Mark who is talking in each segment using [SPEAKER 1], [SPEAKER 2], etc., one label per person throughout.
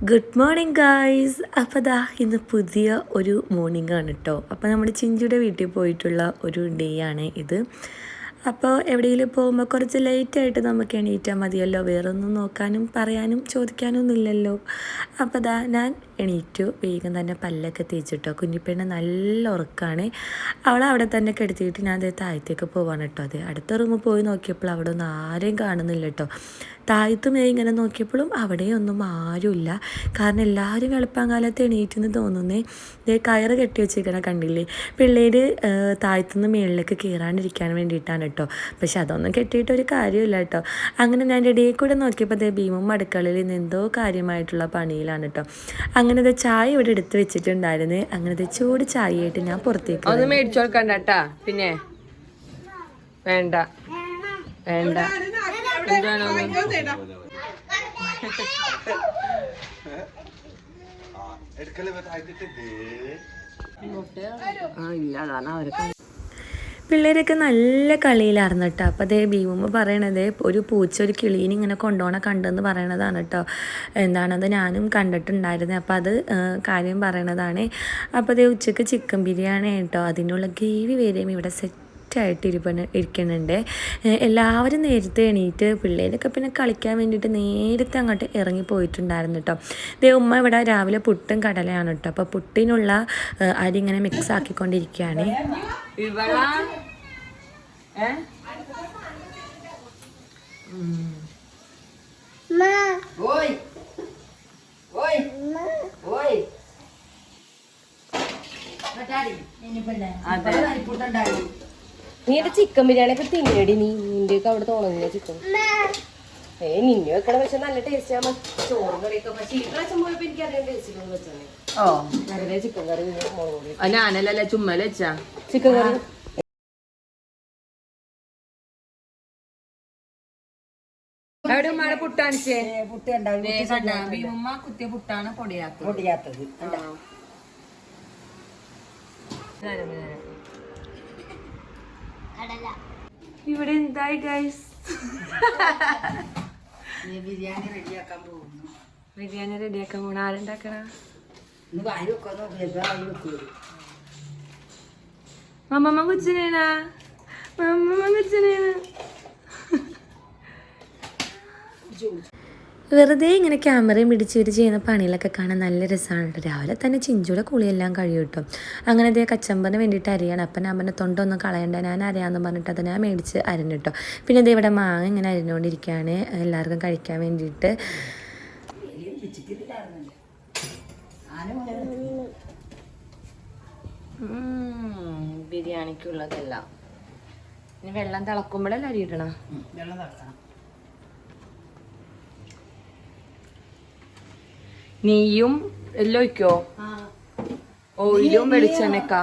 [SPEAKER 1] Good morning guys അപ്പോൾ ദാ ഇന്ന് പുതിയ ഒരു മോർണിംഗ് ആണ് കേട്ടോ അപ്പോൾ നമ്മുടെ ചിഞ്ചിയുടെ വീട്ടിൽ പോയിട്ടുള്ള ഒരു ഡേ ആണ് ഇത്. അപ്പോൾ എവിടെയെങ്കിലും പോകുമ്പോൾ കുറച്ച് ലേറ്റായിട്ട് നമുക്ക് എണീറ്റാൽ മതിയല്ലോ. വേറൊന്നും നോക്കാനും പറയാനും ചോദിക്കാനും ഒന്നുമില്ലല്ലോ അപ്പോൾ ദാ ഞാൻ എണീറ്റു. വേഗം തന്നെ പല്ലൊക്കെ തേച്ചിട്ടോ കുഞ്ഞിപ്പെണ്ണ് നല്ല ഉറക്കമാണ് അവളെ അവിടെ തന്നെ കിടത്തിയിട്ട് ഞാൻ താഴത്തേക്ക് പോവാണ് കേട്ടോ അതെ അടുത്ത റൂമിൽ പോയി നോക്കിയപ്പോൾ അവിടെ ഒന്നും ആരെയും കാണുന്നില്ല കേട്ടോ താഴത്തും ഇങ്ങനെ നോക്കിയപ്പോഴും അവിടെയൊന്നും ആരുമില്ല. കാരണം എല്ലാവരും വെളുപ്പാങ്കാലത്ത് എണീറ്റെന്ന് തോന്നുന്നേ. ഇതേ കയറ് കെട്ടി വെച്ചിരിക്കണ കണ്ടില്ലേ? പിള്ളേർ താഴത്തുനിന്ന് മേളിലേക്ക് കയറാണ്ടിരിക്കാൻ വേണ്ടിയിട്ടാണ് കേട്ടോ പക്ഷെ അതൊന്നും കെട്ടിയിട്ട് ഒരു കാര്യമില്ല കേട്ടോ അങ്ങനെ ഞാൻ ഇടയിൽ കൂടെ നോക്കിയപ്പോൾ അതേ ഭീമും അടുക്കളയിൽ നിന്ന് എന്തോ കാര്യമായിട്ടുള്ള പണിയിലാണ് കേട്ടോ അങ്ങനെ അത് ചായ ഇവിടെ എടുത്ത് വെച്ചിട്ടുണ്ടായിരുന്നു. അങ്ങനെ ചൂട് ചായയായിട്ട് ഞാൻ പുറത്തേക്ക്
[SPEAKER 2] ഒന്ന് മേടിച്ചു കൊടുക്കണ്ടട്ടാ പിന്നെ വേണ്ട. വേണ്ട. ആ അവർക്ക്
[SPEAKER 1] പിള്ളേരൊക്കെ നല്ല കളിയിലായിരുന്നു കേട്ടോ. അപ്പോൾ അതേ ഭീമുമ്മ പറയണത് ഒരു പൂച്ച ഒരു കിളീനെ ഇങ്ങനെ കൊണ്ടുപോകണ കണ്ടെന്ന് പറയണതാണ് കേട്ടോ. എന്താണത് ഞാനും കണ്ടിട്ടുണ്ടായിരുന്നത് അപ്പോൾ അത് കാര്യം പറയണതാണ്. അപ്പോൾ അതേ ഉച്ചയ്ക്ക് ചിക്കൻ ബിരിയാണി കേട്ടോ. അതിനുള്ള ഗ്രേവി വരെയും ഇവിടെ സെറ്റ് ആയിട്ട് ഇരിപ്പണ ഇരിക്കുന്നുണ്ട്. എല്ലാവരും നേരത്തെ എണീറ്റ് പിള്ളേരൊക്കെ പിന്നെ കളിക്കാൻ വേണ്ടിയിട്ട് നേരത്തെ അങ്ങോട്ട് ഇറങ്ങി പോയിട്ടുണ്ടായിരുന്നു കേട്ടോ ദേ ഉമ്മ ഇവിടെ രാവിലെ പുട്ടും കടലയാണ് കേട്ടോ അപ്പോൾ പുട്ടിനുള്ള അരി ഇങ്ങനെ മിക്സ് ആക്കിക്കൊണ്ടിരിക്കുകയാണ്.
[SPEAKER 2] അതെ ഓയ്. ഓയ്. ഓയ്. നീ എന്റെ ചിക്കൻ ബിരിയാണി ഒക്കെ തിന്നടി. നീ നിന്റെ ഒക്കെ അവിടെ തോന്നുന്നില്ല ചിക്കൻ ഏ നിന്നെ വെക്കണ പക്ഷെ നല്ല ടേസ്റ്റ് ആണ് ചോറും കറിയൊക്കെ പക്ഷെ ഈ പ്രാവശ്യം പോയപ്പോ എനിക്ക് അറിയാൻ ടേസ്റ്റ്
[SPEAKER 3] ഓ.
[SPEAKER 2] വെറുതെ ചിക്കൻ കറി മുളക്
[SPEAKER 3] ചുമ്മല വെച്ചാ?
[SPEAKER 2] ചിക്കൻ കറി.
[SPEAKER 3] അവിടെ ഉമ്മാടെ പുട്ടാണിച്ചേ
[SPEAKER 4] പുട്ട് ഉണ്ടാവും
[SPEAKER 3] ഭീമുമ്മ കുത്തിയ പുട്ടാണ് പൊടിയാത്തത്.
[SPEAKER 4] പൊടിയാത്തത്.
[SPEAKER 1] ഇവിടെ എന്തായി ഗൈസ്
[SPEAKER 4] ബിരിയാണി റെഡിയാക്കാൻ പോകുന്നു.
[SPEAKER 1] ബിരിയാണി റെഡിയാക്കാൻ പോണ. ആരുണ്ടാക്കണ? മമ്മമ്മ കൊച്ചിനേണ മമ്മമ്മ കൊച്ചിനേണ വെറുതെ ഇങ്ങനെ ക്യാമറയും പിടിച്ച് ഇവർ ചെയ്യുന്ന പണികളൊക്കെ കാണാൻ നല്ല രസമാണ് രാവിലെ തന്നെ ചിഞ്ചുടെ കുളിയെല്ലാം കഴിയും കേട്ടോ. അങ്ങനെ അതേ കച്ചമ്പറിന് വേണ്ടിയിട്ട് അരിയാണ്. അപ്പം ഞാൻ പറഞ്ഞ തൊണ്ടൊന്നും കളയണ്ട ഞാൻ അരയാന്ന് പറഞ്ഞിട്ട് അത് ഞാൻ മേടിച്ച് അരഞ്ഞിട്ടോ കേട്ടോ. പിന്നെ ഇത് ഇവിടെ മാങ്ങ ഇങ്ങനെ അരിഞ്ഞുകൊണ്ടിരിക്കുകയാണ് എല്ലാവർക്കും കഴിക്കാൻ വേണ്ടിയിട്ട്.
[SPEAKER 2] ബിരിയാണിക്കുള്ളതെല്ലാം. ഇനി വെള്ളം തിളക്കുമ്പോഴല്ലേ അരി ഇടണം?
[SPEAKER 4] വെള്ളം തിളക്കണം.
[SPEAKER 2] നെയ്യും എല്ലാം ഒഴിക്കോ? ഓയിലും വെളിച്ചെണ്ണക്കാ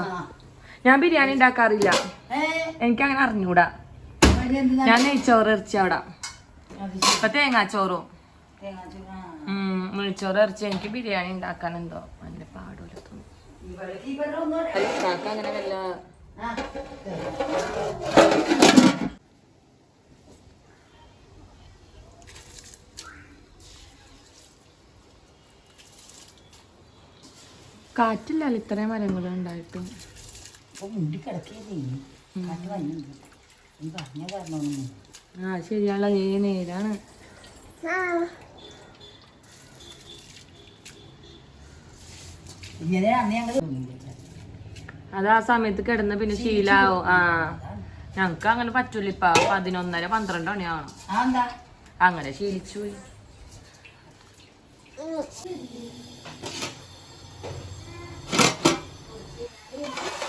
[SPEAKER 2] ഞാൻ ബിരിയാണി ഉണ്ടാക്കാറില്ല. എനിക്ക് അങ്ങനെ അറിഞ്ഞൂടാ. ഞാൻ നെയ്ച്ചോറ് ഇറച്ചി അവിടെ. ഇപ്പൊ തേങ്ങാച്ചോറും. മുഴിച്ചോറ് മുളിച്ചോറ് ഇറച്ചി എനിക്ക് ബിരിയാണി ഉണ്ടാക്കാൻ എന്തോ നല്ല പാടൂല അങ്ങനെ വല്ല കാറ്റില്ലല്ലോ ഇത്രയും മരങ്ങൾ ഉണ്ടായിട്ടും.
[SPEAKER 4] നീ
[SPEAKER 2] ആ ശരിയാണല്ലോ. ഈ നേരാണ്. അത് ആ സമയത്ത് കിടന്ന് പിന്നെ ശീലാവും? ആ. ഞങ്ങക്ക് അങ്ങനെ പറ്റൂല ഇപ്പൊ. പതിനൊന്നര പന്ത്രണ്ട് മണിയാവണം. അങ്ങനെ ശീലിച്ചു പോയി. Thank you.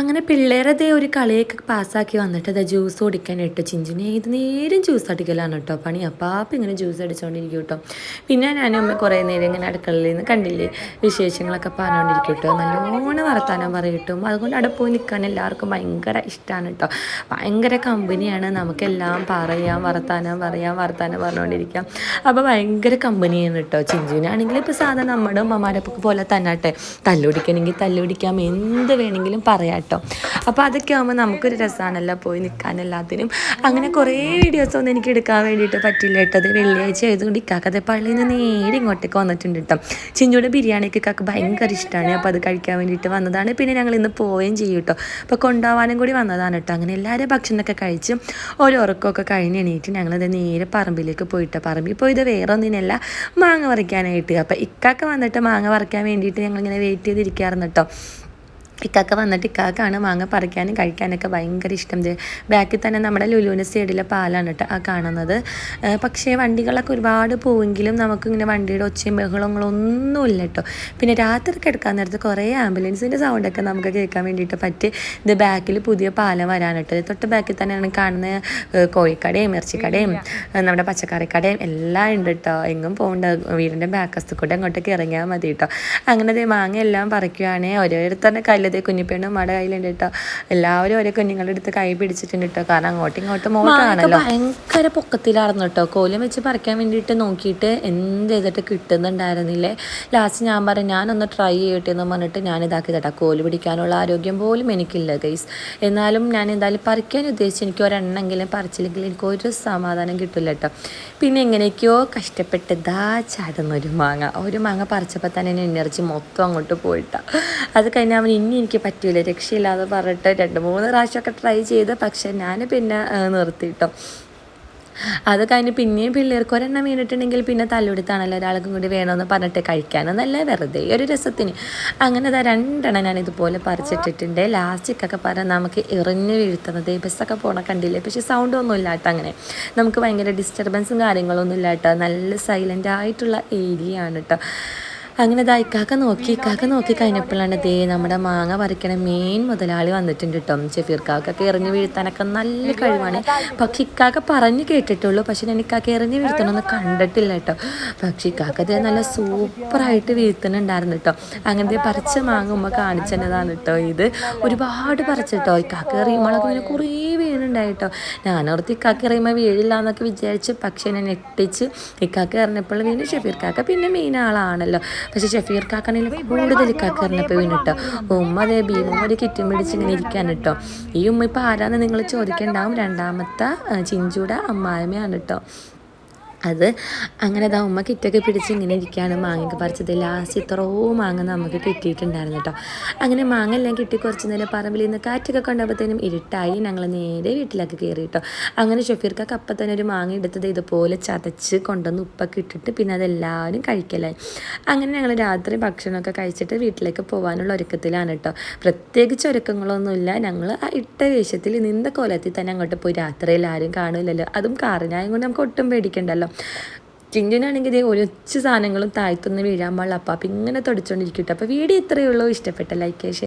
[SPEAKER 1] അങ്ങനെ പിള്ളേരതേ ഒരു കളിയൊക്കെ പാസ്സാക്കി വന്നിട്ട് അത് ജ്യൂസ് കുടിക്കാനായിട്ട് ചിഞ്ചിനെ ഇത് നേരം ജ്യൂസ് അടിക്കലാണ് കേട്ടോ പണി. അപ്പാപ്പം ഇങ്ങനെ ജ്യൂസ് അടിച്ചുകൊണ്ടിരിക്കും കേട്ടോ പിന്നെ ഞാനും അമ്മ കുറേ നേരം ഇങ്ങനെ അടുക്കളയിൽ നിന്ന് കണ്ടില്ലേ വിശേഷങ്ങളൊക്കെ പറഞ്ഞുകൊണ്ടിരിക്കും കേട്ടോ നല്ലോണം വർത്താനം പറയും കേട്ടോ അതുകൊണ്ട് അവിടെ പോയി നിൽക്കാൻ എല്ലാവർക്കും ഭയങ്കര ഇഷ്ടമാണ് കേട്ടോ ഭയങ്കര കമ്പനിയാണ്. നമുക്കെല്ലാം പറയാം വർത്താനം പറയാം വർത്താനം പറഞ്ഞുകൊണ്ടിരിക്കാം അപ്പോൾ ഭയങ്കര കമ്പനിയാണ് കേട്ടോ ചിഞ്ചുവിനാണെങ്കിൽ ഇപ്പോൾ സാധാരണ നമ്മുടെ ഉമ്മമാരെ പോലെ തന്നെ കേട്ടെ തല്ലുപിടിക്കണമെങ്കിൽ തല്ലുപിടിക്കാം എന്ത് വേണമെങ്കിലും പറയാം കേട്ടോ. അപ്പോൾ അതൊക്കെ ആകുമ്പോൾ നമുക്കൊരു രസമാണല്ലോ പോയി നിൽക്കാൻ എല്ലാത്തിനും അങ്ങനെ കുറേ വീഡിയോസ് ഒന്നും എനിക്ക് എടുക്കാൻ വേണ്ടിയിട്ട് പറ്റില്ല കേട്ടോ. അത് വെള്ളിയാഴ്ച ആയതുകൊണ്ട് ഇക്കാക്കത്തെ പള്ളിയിൽ നിന്ന് നേരെ ഇങ്ങോട്ടേക്ക് വന്നിട്ടുണ്ട് കേട്ടോ. ചിഞ്ചുയുടെ ബിരിയാണിക്ക് ഇക്കാക്ക് ഭയങ്കര ഇഷ്ടമാണ് അപ്പോൾ അത് കഴിക്കാൻ വേണ്ടിയിട്ട് വന്നതാണ്. പിന്നെ ഞങ്ങൾ ഇന്ന് പോവുകയും ചെയ്യും കേട്ടോ. അപ്പോൾ കൊണ്ടുപോകാനും കൂടി വന്നതാണ് കേട്ടോ. അങ്ങനെ എല്ലാവരും ഭക്ഷണമൊക്കെ കഴിച്ച് ഓരോ ഉറക്കമൊക്കെ കഴിഞ്ഞ് എണീറ്റ് ഞങ്ങളത് നേരെ പറമ്പിലേക്ക് പോയിട്ടോ. പറമ്പിൽ പോയത് വേറെ ഒന്നിനല്ല മാങ്ങ പറിക്കാനായിട്ട്. അപ്പോൾ ഇക്കാക്ക വന്നിട്ട് മാങ്ങ പറിക്കാൻ വേണ്ടിയിട്ട് ഞങ്ങളിങ്ങനെ വെയിറ്റ് ചെയ്തിരിക്കാറുണ്ട് കേട്ടോ. ഇക്കാക്ക വന്നിട്ട് ഇക്കാക്കാണ് മാങ്ങ പറിക്കാനും കഴിക്കാനൊക്കെ ഭയങ്കര ഇഷ്ടം. ബാക്കിൽ തന്നെ നമ്മുടെ ലുലുവിന്റെ സൈഡിലെ പാലാണ് കേട്ടോ ആ കാണുന്നത്. പക്ഷേ വണ്ടികളൊക്കെ ഒരുപാട് പോവെങ്കിലും നമുക്കിങ്ങനെ വണ്ടിയുടെ ഒച്ചയും ബഹളങ്ങളൊന്നുമില്ല കേട്ടോ. പിന്നെ രാത്രി കിടക്കാൻ നേരത്ത് കുറേ ആംബുലൻസിന്റെ സൗണ്ടൊക്കെ നമുക്ക് കേൾക്കാൻ വേണ്ടിയിട്ട് പറ്റി. ഇത് ബാക്കിൽ പുതിയ പാലം വരാൻ കേട്ടോ. തൊട്ട് ബാക്കിൽ തന്നെയാണ് കാണുന്ന കോഴിക്കടയും ഇറച്ചിക്കടയും നമ്മുടെ പച്ചക്കറിക്കടയും എല്ലാം ഉണ്ട് കേട്ടോ. എങ്ങും പോകണ്ട വീടിന്റെ ബാക്കസ്തു കൂടെ അങ്ങോട്ടേക്ക് ഇറങ്ങിയാൽ മതി കേട്ടോ. അങ്ങനെ മാങ്ങ എല്ലാം പറിക്കുകയാണെങ്കിൽ ഓരോരുത്തരുടെ കയ്യിലതേ കുഞ്ഞിപ്പെണ്ണും മട കയ്യിലുണ്ട് കേട്ടോ എല്ലാവരും ഓരോ കുഞ്ഞുങ്ങളുടെ അടുത്ത് കൈ പിടിച്ചിട്ടുണ്ട് കേട്ടോ കാരണം അങ്ങോട്ടും ഇങ്ങോട്ടും മോട്ടാണല്ലോ ഭയങ്കര പൊക്കത്തിലായിരുന്നു കേട്ടോ കോലം വെച്ച് പറിക്കാൻ വേണ്ടിയിട്ട് നോക്കിയിട്ട് എന്ത് ചെയ്തിട്ട് കിട്ടുന്നുണ്ടായിരുന്നില്ലേ? ലാസ്റ്റ് ഞാൻ പറയാം ഞാനൊന്ന് ട്രൈ ചെയ്യട്ടെ എന്ന് പറഞ്ഞിട്ട് ഞാൻ ഇതാക്കി തട്ടാ കോൽ പിടിക്കാനുള്ള ആരോഗ്യം പോലും എനിക്കില്ല ഗൈസ് എന്നാലും ഞാൻ എന്തായാലും പറിക്കാൻ ഉദ്ദേശിച്ച് എനിക്ക് ഒരെണ്ണെങ്കിലും പറിച്ചില്ലെങ്കിൽ എനിക്ക് ഒരു സമാധാനം കിട്ടില്ല കേട്ടോ പിന്നെ എങ്ങനെയൊക്കെയോ കഷ്ടപ്പെട്ട് ദാ ചാടുന്ന ഒരു മാങ്ങ. ഒരു മാങ്ങ പറിച്ചപ്പോൾ തന്നെ എന്നെ എനർജി മൊത്തം അങ്ങോട്ട് പോയിട്ടാ. അത് കഴിഞ്ഞാൽ അവൻ ഇനി എനിക്ക് പറ്റൂല. രക്ഷയില്ലാതെ പറഞ്ഞിട്ട് രണ്ട് മൂന്ന് പ്രാവശ്യമൊക്കെ ട്രൈ ചെയ്ത് പക്ഷെ ഞാൻ പിന്നെ നിർത്തിയിട്ടോ അത് കഴിഞ്ഞ് പിന്നെയും പിള്ളേർക്ക് ഒരെണ്ണം വീണിട്ടുണ്ടെങ്കിൽ പിന്നെ തല്ലുകൊടുത്താണല്ലോ ഒരാൾക്കും കൂടി വേണമെന്ന് പറഞ്ഞിട്ട് കഴിക്കാനെന്നല്ല വെറുതെ ഒരു രസത്തിന്. അങ്ങനെ അതാ രണ്ടെണ്ണം ഞാൻ ഇതുപോലെ പറിച്ചിട്ടിട്ടുണ്ട്. ലാസ്റ്റിക്കൊക്കെ പറഞ്ഞാൽ നമുക്ക് എറിഞ്ഞ് വീഴ്ത്തുന്നത് ബസ്സൊക്കെ പോണ കണ്ടില്ലേ? പക്ഷേ സൗണ്ട് ഒന്നും ഇല്ലാട്ടോ അങ്ങനെ. നമുക്ക് ഭയങ്കര ഡിസ്റ്റർബൻസും കാര്യങ്ങളൊന്നും ഇല്ലാട്ടോ. നല്ല സൈലന്റ് ആയിട്ടുള്ള ഏരിയ ആണ് കേട്ടോ അങ്ങനെ ദാ ഇക്കാക്ക നോക്കി ഇക്കാക്ക നോക്കി കഴിഞ്ഞപ്പോഴാണ് ദേ നമ്മുടെ മാങ്ങ പറിക്കണ മെയിൻ മുതലാളി വന്നിട്ടുണ്ട് കേട്ടോ. ഷെഫീർ കാക്കൊക്കെ വീഴ്ത്താനൊക്കെ നല്ല കഴിവാണ്. പക്ഷെ ഇക്കാക്ക പറഞ്ഞു കേട്ടിട്ടുള്ളൂ. പക്ഷെ ഞാൻ ഇക്കാക്ക എറിഞ്ഞ് വീഴ്ത്തണമെന്ന് കണ്ടിട്ടില്ല കേട്ടോ. പക്ഷെ ഇക്കാക്ക ദേ നല്ല സൂപ്പറായിട്ട് വീഴ്ത്തുന്നുണ്ടായിരുന്നു കേട്ടോ. അങ്ങനത്തെ പറിച്ച മാങ്ങ ഉമ്മ കാണിച്ചതാണ് കേട്ടോ ഇത്. ഒരുപാട് പറിച്ചിട്ടോ ഇക്കാക്ക എറിയുമ്പോഴൊക്കെ ഇങ്ങനെ കുറേ വീണുണ്ടായി കേട്ടോ. ഞാനോർത്ത് ഇക്കാക്ക എറിയുമ്പോൾ വീഴില്ല എന്നൊക്കെ വിചാരിച്ച് പക്ഷെ ഞാൻ ഞെട്ടിച്ച് ഇക്കാക്ക എറിഞ്ഞപ്പോൾ വീണ് ഷെഫീർ കാക്ക പിന്നെ മെയിൻ ആളാണല്ലോ. പക്ഷെ ഷെഫീർ കാക്കാണെങ്കിൽ കൂടുതൽ കാക്കാറിനെ പോയി കേട്ടോ ഉമ്മ അതേ ഭീമ ഒരു കിറ്റും പിടിച്ച് ഇങ്ങനെ ഇരിക്കാൻ കേട്ടോ ഈ ഉമ്മ ഇപ്പോൾ ആരാന്ന് നിങ്ങൾ ചോദിക്കണ്ടാവും. രണ്ടാമത്തെ ചിഞ്ചൂടെ അമ്മായിമ്മയാണ് കേട്ടോ അത് അങ്ങനെ ദാ ഉമ്മ കിറ്റൊക്കെ പിടിച്ച് ഇങ്ങനെ ഇരിക്കുകയാണ് മാങ്ങയൊക്കെ പറിച്ചത്. ലാസ്റ്റ് ഇത്രയോ മാങ്ങ നമുക്ക് കിട്ടിയിട്ടുണ്ടായിരുന്നു കേട്ടോ. അങ്ങനെ മാങ്ങ എല്ലാം കിട്ടി കുറച്ച് നേരം പറമ്പിൽ നിന്ന് കാറ്റൊക്കെ കൊണ്ടപ്പോഴത്തേനും ഇരുട്ടായി. ഞങ്ങൾ നേരെ വീട്ടിലേക്ക് കയറി കേട്ടോ. അങ്ങനെ ഷഫീർക്കൊക്കെ അപ്പം തന്നെ ഒരു മാങ്ങ എടുത്തത് ഇതുപോലെ ചതച്ച് കൊണ്ടുവന്ന് ഉപ്പൊക്കെ ഇട്ടിട്ട് പിന്നെ അതെല്ലാവരും കഴിക്കലായി. അങ്ങനെ ഞങ്ങൾ രാത്രി ഭക്ഷണമൊക്കെ കഴിച്ചിട്ട് വീട്ടിലേക്ക് പോകാനുള്ള ഒരുക്കത്തിലാണ് കേട്ടോ. പ്രത്യേകിച്ച് ഒരുക്കങ്ങളൊന്നുമില്ല. ഞങ്ങൾ ആ ഇട്ട വേഷത്തിൽ നിന്ന കോലത്തിൽ തന്നെ അങ്ങോട്ട് പോയി. രാത്രിയിൽ ആരും കാണില്ലല്ലോ. അതും കാറിനായും കൊണ്ട് നമുക്ക് ഒട്ടും പേടിക്കണ്ടല്ലോ. ചിഞ്ചുനാണെങ്കിൽ ഇതേ ഒരൊച്ച സാധനങ്ങളും താഴ്ത്തുനിന്ന് വീഴാൻ പാടില്ല. അപ്പം അപ്പം ഇങ്ങനെ തുടച്ചുകൊണ്ടിരിക്കട്ടെ അപ്പോൾ വീഡിയോ ഇത്രയേ ഉള്ളൂ. ഇഷ്ടപ്പെട്ട ലൈക്ക്